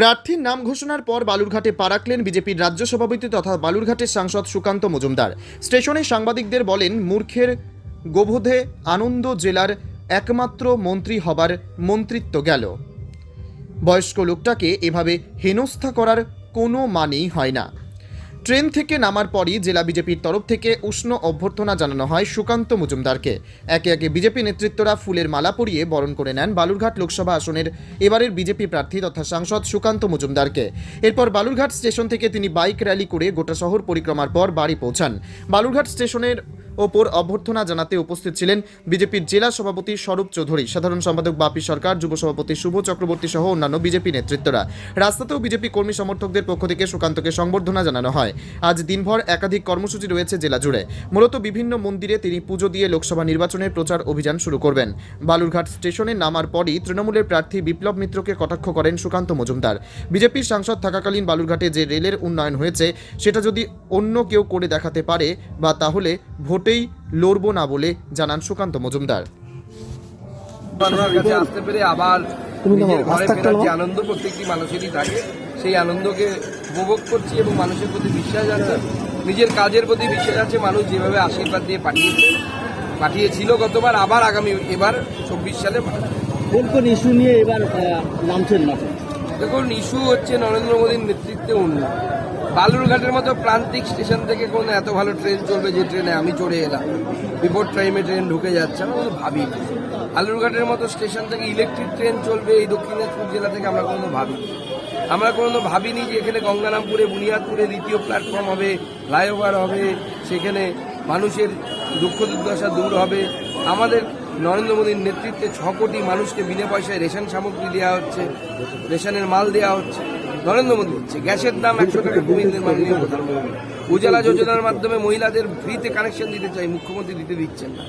প্রার্থীর নাম ঘোষণার পর বালুরঘাটে পা রাখলেন বিজেপির রাজ্য সভাপতি তথা বালুরঘাটের সাংসদ সুকান্ত মজুমদার। স্টেশনে সাংবাদিকদের বলেন, মূর্খের গোবোধে আনন্দ জেলার একমাত্র মন্ত্রী হবার মন্ত্রিত্ব গেল। বয়স্ক লোকটাকে এভাবে হেনস্থা করার কোনো মানেই হয় না। ট্রেন থেকে নামার পরই জেলা বিজেপির তরফ থেকে উষ্ণ অভ্যর্থনা জানানো হয় সুকান্ত মজুমদারকে। একে একে বিজেপি নেতৃত্বরা ফুলের মালা পরিয়ে বরণ করে নেন বালুরঘাট লোকসভা আসনের এবারের বিজেপি প্রার্থী তথা সাংসদ সুকান্ত মজুমদারকে। এরপর বালুরঘাট স্টেশন থেকে তিনি বাইক র্যালি করে গোটা শহর পরিক্রমার পর বাড়ি পৌঁছান। বালুরঘাট স্টেশনের ওপর অভ্যর্থনা জানাতে উপস্থিত ছিলেন বিজেপির জেলা সভাপতি স্বরূপ চৌধুরী। সাধারণ সম্পাদক বাপি সরকার, যুব সভাপতি শুভ চক্রবর্তী সহ অন্যান্য বিজেপি নেতৃত্বরা। রাস্তাতেও বিজেপি কর্মী সমর্থকদের পক্ষ থেকে সুকান্তকে সংবর্ধনা জানানো হয়। আজ দিনভর একাধিক কর্মসূচি রয়েছে জেলা জুড়ে। মূলত বিভিন্ন মন্দিরে তিনি পুজো দিয়ে লোকসভা নির্বাচনের প্রচার অভিযান শুরু করবেন। বালুরঘাট স্টেশনে নামার পরই তৃণমূলের প্রার্থী বিপ্লব মিত্রকে কটাক্ষ করেন সুকান্ত মজুমদার। বিজেপির সাংসদ থাকাকালীন বালুরঘাটে যে রেলের উন্নয়ন হয়েছে, সেটা যদি অন্য কেউ করে দেখাতে পারে বা তাহলে ভোটেই লড়ব না বলে জানান সুকান্ত মজুমদার। কাছে আসতে পেরে আবার নিজের ঘরে ফেরার যে আনন্দ প্রত্যেকটি মানুষেরই থাকে সেই আনন্দকে উপভোগ করছি এবং মানুষের প্রতি বিশ্বাস আছে। নিজের কাজের প্রতি বিশ্বাস আছে মানুষ যেভাবে আশীর্বাদ দিয়ে পাঠিয়েছে পাঠিয়েছিল গতবার আবার আগামী এবার চব্বিশ সালে পাঠাবে। কোন কোন ইস্যু নিয়ে এবার নামছেন মাঠে? দেখুন ইস্যু হচ্ছে নরেন্দ্র মোদীর নেতৃত্বে উন্নয়ন বালুরঘাটের মতো প্রান্তিক স্টেশন থেকে কোনো এত ভালো ট্রেন চলবে যে ট্রেনে আমি চড়ে এলাম। বিপদ টাইমে ট্রেন ঢুকে যাচ্ছে আমরা কোনো ভাবি বালুরঘাটের মতো স্টেশন থেকে ইলেকট্রিক ট্রেন চলবে এই দক্ষিণ দিনাজপুর জেলা থেকে আমরা কোনো ভাবি আমরা কোনো ভাবিনি যে এখানে গঙ্গারামপুরে, বুনিয়াদপুরে দ্বিতীয় প্ল্যাটফর্ম হবে ফ্লাইওভার হবে, সেখানে মানুষের দুঃখ দুর্দশা দূর হবে। আমাদের নরেন্দ্র মোদীর নেতৃত্বে ছ কোটি মানুষকে বিনা পয়সায় রেশন সামগ্রী দেওয়া হচ্ছে রেশনের মাল দেওয়া হচ্ছে নরেন্দ্র মোদী হচ্ছে গ্যাসের দাম একশো টাকা কমিয়ে দিলেন মাননীয় প্রধানমন্ত্রী উজালা যোজনার মাধ্যমে মহিলাদের ফ্রিতে কানেকশন দিতে চাই মুখ্যমন্ত্রী দিতে দিচ্ছেন না।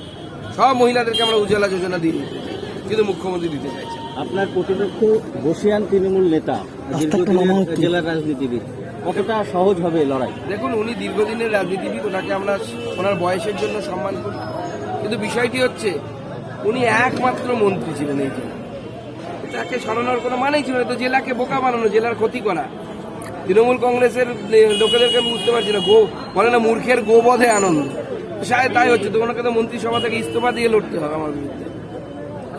সব মহিলাদেরকে আমরা উজালা যোজনা দিয়ে দিতে চাই কিন্তু মুখ্যমন্ত্রী দিতে চাইছেন আপনার প্রতিপক্ষ বসিয়ান তৃণমূল নেতা জেলার রাজনীতিবিদ কতটা সহজ হবে লড়াই? দেখুন উনি দীর্ঘদিনের রাজনীতিবিদ ওনাকে আমরা ওনার বয়সের জন্য সম্মান করি। কিন্তু বিষয়টি হচ্ছে উনি একমাত্র মন্ত্রী ছিলেন এই জেলায়। তাকে সরানোর কোনো মানেই ছিল না। তো জেলাকে বোকা বানানো, জেলার ক্ষতি করা। তৃণমূল কংগ্রেসের লোকেদেরকে আমি বুঝতে পারছি না। গো, বলে না মূর্খের গোবধে আনন্দ। তাই হচ্ছে। তোমাকে তো মন্ত্রিসভা থেকে ইস্তফা দিয়ে লড়তে হবে আমার বিরুদ্ধে।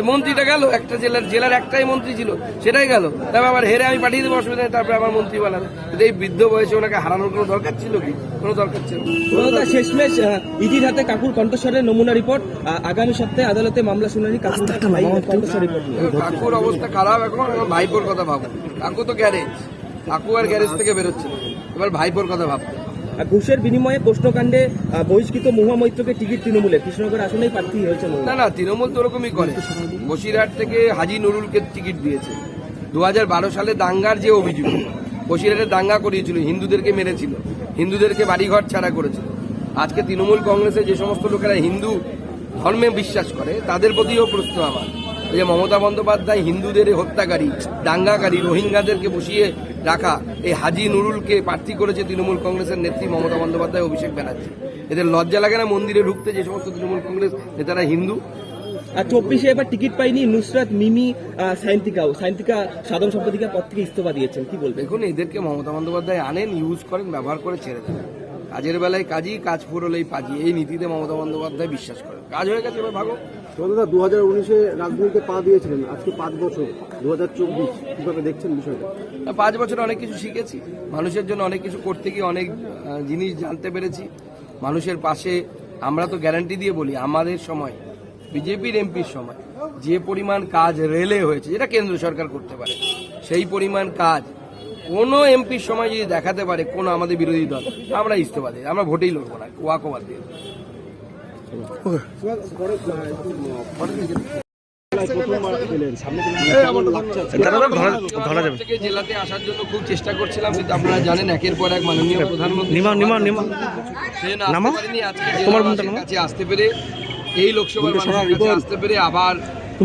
মন্ত্রীটা গেল একটা জেলার জেলার একটাই মন্ত্রী ছিল সেটাই গেল। তারপর আবার হেরে আমি পাঠিয়ে দেবো অসুবিধা নেই তারপরে আমার মন্ত্রী বানাবে কিন্তু এই বৃদ্ধ বয়সে ওনাকে হারানোর কোনো দরকার ছিল কি? কোনো দরকার ছিল শেষমেশ ইডির হাতে কাকুর কণ্ঠস্বরের নমুনা রিপোর্ট আগামী সপ্তাহে আদালতে মামলা শুনানি কাকুর অবস্থা খারাপ এখন ভাইপোর কথা ভাবো। কাকু তো গ্যারেজ কাকু আর গ্যারেজ থেকে বেরোচ্ছে এবার ভাইপোর কথা ভাবতে আর ঘুষের বিনিময়ে প্রশ্নকাণ্ডে বহিষ্কৃত মহুয়া মৈত্রকে টিকিট তৃণমূলে কৃষ্ণনগর আসনেই প্রার্থী হয়েছে না না, তৃণমূল তো ওরকমই করে। বসিরহাট থেকে হাজি নুরুলকে টিকিট দিয়েছে। দু হাজার বারো সালে দাঙ্গার যে অভিযোগ, বসিরহাটে দাঙ্গা করিয়েছিল, হিন্দুদেরকে মেরেছিল, হিন্দুদেরকে বাড়িঘর ছাড়া করেছিল। আজকে তৃণমূল কংগ্রেসে যে সমস্ত লোকেরা হিন্দু ধর্মে বিশ্বাস করে, তাদের প্রতিও প্রশ্ন আমার। যে মমতা বন্দ্যোপাধ্যায় হিন্দুদের হত্যাকারী, দাঙ্গাকারী, রোহিঙ্গাদেরকে বসিয়ে রাখা। এই হাজি নুরুলকে প্রার্থী করেছে তৃণমূল কংগ্রেসের নেত্রী মমতা বন্দ্যোপাধ্যায় অভিষেক ব্যানার্জি। এদের লজ্জা লাগে না মন্দিরে ঢুকতে যে সমস্ত তৃণমূল কংগ্রেস নেতারা হিন্দু? আর চব্বিশে এবার টিকিট পাইনি নুসরাত মিমি সায়ন্তিকাও। সায়ন্তিকা সাধারণ সম্পাদিকার পদ থেকে ইস্তফা দিয়েছেন। কি বলবেন? দেখুন এদেরকে মমতা বন্দ্যোপাধ্যায় আনেন ইউজ করেন ব্যবহার করে ছেড়ে দেন। কাজের বেলায় কাজই কাজ ফুরলেই পাজি। এই নীতিতে মমতা বন্দ্যোপাধ্যায় বিশ্বাস করেন। কাজ হয়ে গেছে এবার ভাগো। দু হাজার উনিশে রাজনীতিতে পা দিয়েছিলেন, আজকে পাঁচ বছর দু হাজার চব্বিশ দেখছেন বিষয়টা? পাঁচ বছরে অনেক কিছু শিখেছি, মানুষের জন্য অনেক কিছু করতে গিয়ে অনেক জিনিস জানতে পেরেছি। মানুষের পাশে আমরা তো গ্যারান্টি দিয়ে বলি, আমাদের সময়, বিজেপির এমপির সময়, যে পরিমাণ কাজ রেলে হয়েছে, যেটা কেন্দ্র সরকার করতে পারে, সেই পরিমাণ কাজ কোনো এমপির সময় যদি দেখাতে পারে, কোনো আমাদের বিরোধী দল, আমরা ইস্তফা দিই, আমরা ভোটেই লড়বো না ওয়াকোবাদ দিয়ে। জেলাতে আসার জন্য খুব চেষ্টা করছিলাম কিন্তু আপনারা জানেন একের পর এক মাননীয় প্রধানমন্ত্রী কাছে আসতে পেরে এই লোকসভার মানুষের কাছে আসতে পেরে আবার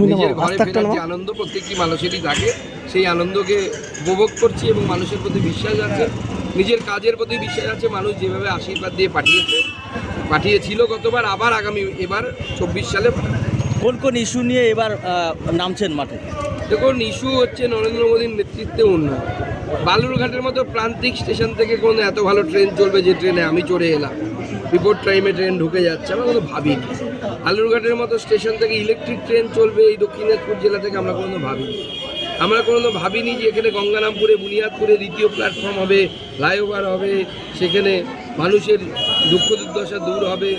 নিজের ঘরে ফেরার যে আনন্দ প্রত্যেকটি মানুষেরই থাকে সেই আনন্দকে উপভোগ করছি এবং মানুষের প্রতি বিশ্বাস আছে নিজের কাজের প্রতি বিশ্বাস আছে মানুষ যেভাবে আশীর্বাদ দিয়ে পাঠিয়েছে পাঠিয়েছিল গতবার আবার আগামী এবার চব্বিশ সালে কোন কোন ইস্যু নিয়ে এবার নামছেন মাঠে? দেখুন ইস্যু হচ্ছে নরেন্দ্র মোদীর নেতৃত্বে উন্নয়ন। বালুরঘাটের মতো প্রান্তিক স্টেশন থেকে কোনো এত ভালো ট্রেন চলবে যে ট্রেনে আমি চড়ে এলাম। বিপদ টাইমে ট্রেন ঢুকে যাচ্ছে আমরা কোনো ভাবিনি। বালুরঘাটের মতো স্টেশন থেকে ইলেকট্রিক ট্রেন চলবে এই দক্ষিণ দিনাজপুর জেলা থেকে আমরা কোনো ভাবিনি। আমরা কোনো ভাবিনি যে এখানে গঙ্গারামপুরে, বুনিয়াদপুরে দ্বিতীয় প্ল্যাটফর্ম হবে ফ্লাইওভার হবে, সেখানে মানুষের দুঃখ দুর্দশা দূর হবে।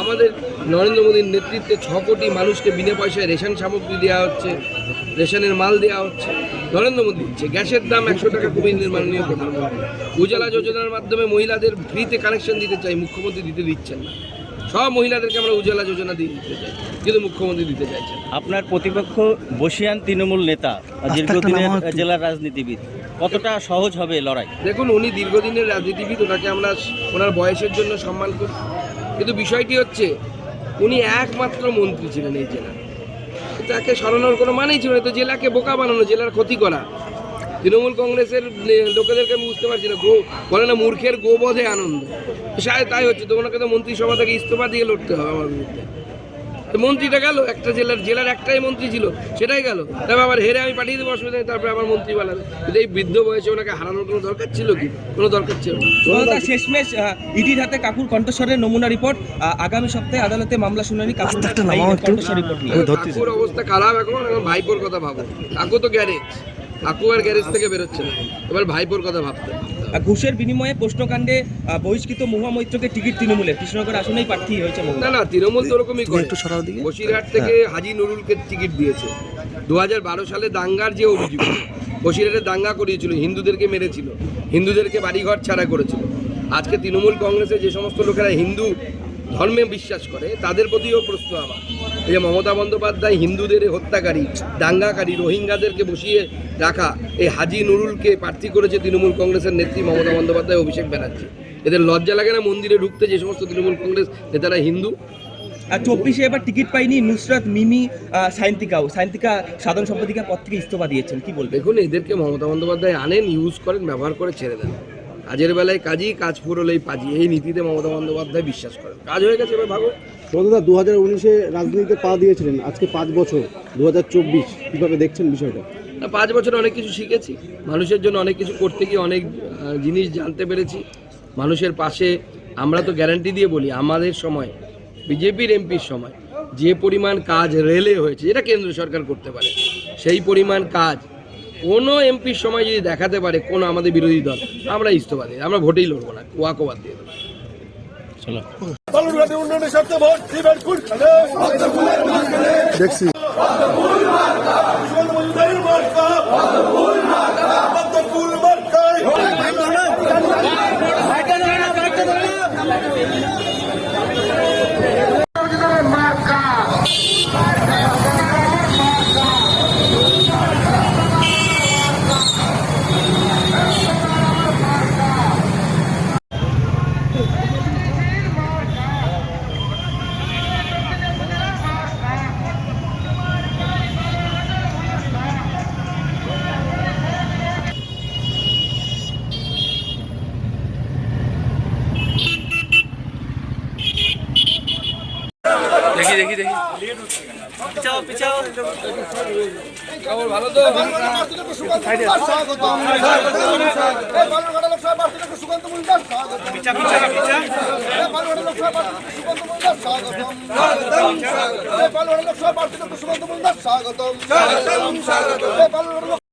আমাদের নরেন্দ্র মোদীর নেতৃত্বে ছ কোটি মানুষকে বিনা পয়সায় রেশন সামগ্রী দেওয়া হচ্ছে, রেশনের মাল দেওয়া হচ্ছে। নরেন্দ্র মোদী দিচ্ছে গ্যাসের দাম একশো টাকা কমিয়ে দিলেন মাননীয় প্রধানমন্ত্রী। উজালা যোজনার মাধ্যমে মহিলাদের ফ্রিতে কানেকশন দিতে চাই, মুখ্যমন্ত্রী দিতে দিচ্ছেন না। সব মহিলাদেরকে আমরা উজ্জ্বলা যোজনা দিয়ে দিতে চাই কিন্তু মুখ্যমন্ত্রী দিতে চাইছেন আপনার প্রতিপক্ষ বসিয়ান তৃণমূল নেতা দীর্ঘদিনের জেলার রাজনীতিবিদ কতটা সহজ হবে লড়াই? দেখুন উনি দীর্ঘদিনের রাজনীতিবিদ ওনাকে আমরা ওনার বয়সের জন্য সম্মান করি। কিন্তু বিষয়টি হচ্ছে উনি একমাত্র মন্ত্রী ছিলেন এই জেলার। তাকে সরানোর কোনো মানেই ছিল না। তো জেলাকে বোকা বানানো জেলার ক্ষতি করা তৃণমূল কংগ্রেসের লোকেদেরকে আমি বুঝতে পারছি না। গো বলে না মূর্খের গোবোধে আনন্দ। শায়দ তাই হচ্ছে তো ওনাকে তো মন্ত্রিসভা থেকে ইস্তফা দিয়ে লড়তে হবে আমার বিরুদ্ধে। মন্ত্রীটা গেল একটা জেলার জেলার একটাই মন্ত্রী ছিল সেটাই গেল। তারপর আবার হেরে আমি পাঠিয়ে দেবো অসুবিধা নেই তারপরে আবার মন্ত্রী বানাবে কিন্তু এই বৃদ্ধ বয়সে ওনাকে হারানোর কোনো দরকার ছিল কি? কোনো দরকার ছিল না। শেষমেশ ইডির হাতে কাকুর কণ্ঠস্বরের নমুনা রিপোর্ট। আগামী সপ্তাহে আদালতে মামলা শুনানি কাকুর কণ্ঠস্বর রিপোর্ট কাকুর অবস্থা খারাপ এখন এখন ভাইপোর কথা ভাবো। কাকু তো গ্যারেজ। কাকু আর গ্যারেজ থেকে বেরোচ্ছে না। এবার ভাইপোর কথা ভাবতে। ঘুষের বিনিময়ে প্রশ্নকাণ্ডে বহিষ্কৃত মহুয়া মৈত্রকে টিকিট তৃণমূলের কৃষ্ণনগর আসনেই প্রার্থী হয়েছে না না তৃণমূল তো ওরকমই করে। বসিরহাট থেকে হাজি নুরুলকে টিকিট দিয়েছে। দু হাজার বারো সালে দাঙ্গার যে অভিযোগ বসিরহাটে দাঙ্গা করিয়েছিল হিন্দুদেরকে মেরেছিল হিন্দুদেরকে বাড়িঘর ছাড়া করেছিল। আজকে তৃণমূল কংগ্রেসে যে সমস্ত লোকেরা হিন্দু ধর্মে বিশ্বাস করে তাদের প্রতিও প্রশ্ন আমার। এই যে মমতা বন্দ্যোপাধ্যায় হিন্দুদের হত্যাকারী দাঙ্গাকারী রোহিঙ্গাদেরকে বসিয়ে রাখা এই হাজি নুরুলকে প্রার্থী করেছে তৃণমূল কংগ্রেসের নেত্রী মমতা বন্দ্যোপাধ্যায় অভিষেক ব্যানার্জি। এদের লজ্জা লাগে না মন্দিরে ঢুকতে যে সমস্ত তৃণমূল কংগ্রেস নেতারা হিন্দু? আর চব্বিশে এবার টিকিট পাইনি নুসরাত মিমি সায়ন্তিকাও। সায়ন্তিকা সাধারণ সম্পাদিকার পদ থেকে ইস্তফা দিয়েছেন কি বলবেন? দেখুন এদেরকে মমতা বন্দ্যোপাধ্যায় আনেন ইউজ করেন ব্যবহার করে ছেড়ে দেন। কাজের বেলায় কাজই কাজ ফুরলেই পাজি। এই নীতিতে মমতা বন্দ্যোপাধ্যায় বিশ্বাস করেন। কাজ হয়ে গেছে এবার ভাবো সুব্রতদা দু হাজার উনিশে রাজনীতিতে পা দিয়েছিলেন, আজকে পাঁচ বছর দু হাজার চব্বিশ, কীভাবে দেখছেন বিষয়টা? পাঁচ বছর অনেক কিছু শিখেছি, মানুষের জন্য অনেক কিছু করতে গিয়ে অনেক জিনিস জানতে পেরেছি, মানুষের পাশে আমরা তো গ্যারান্টি দিয়ে বলি, আমাদের সময়, বিজেপির এমপির সময়, যে পরিমাণ কাজ রেলে হয়েছে, যেটা কেন্দ্র সরকার করতে পারে, সেই পরিমাণ কাজ, কোনো এমপির সময় যদি দেখাতে পারে, কোনো আমাদের বিরোধী দল, আমরা ইস্তফা দিই আমরা ভোটেই লড়বো না ওয়াকোবাদ দিয়ে দেবো। চলো। বালুরঘাটের উন্নয়নের স্বার্থে ভোট দিবেন কোন খানে দেখছি মার্কা। পদ্মফুল খবর ভালো তো পিছা পিছা পিছা স্বাগতম স্বাগতম স্বাগতম স্বাগতম।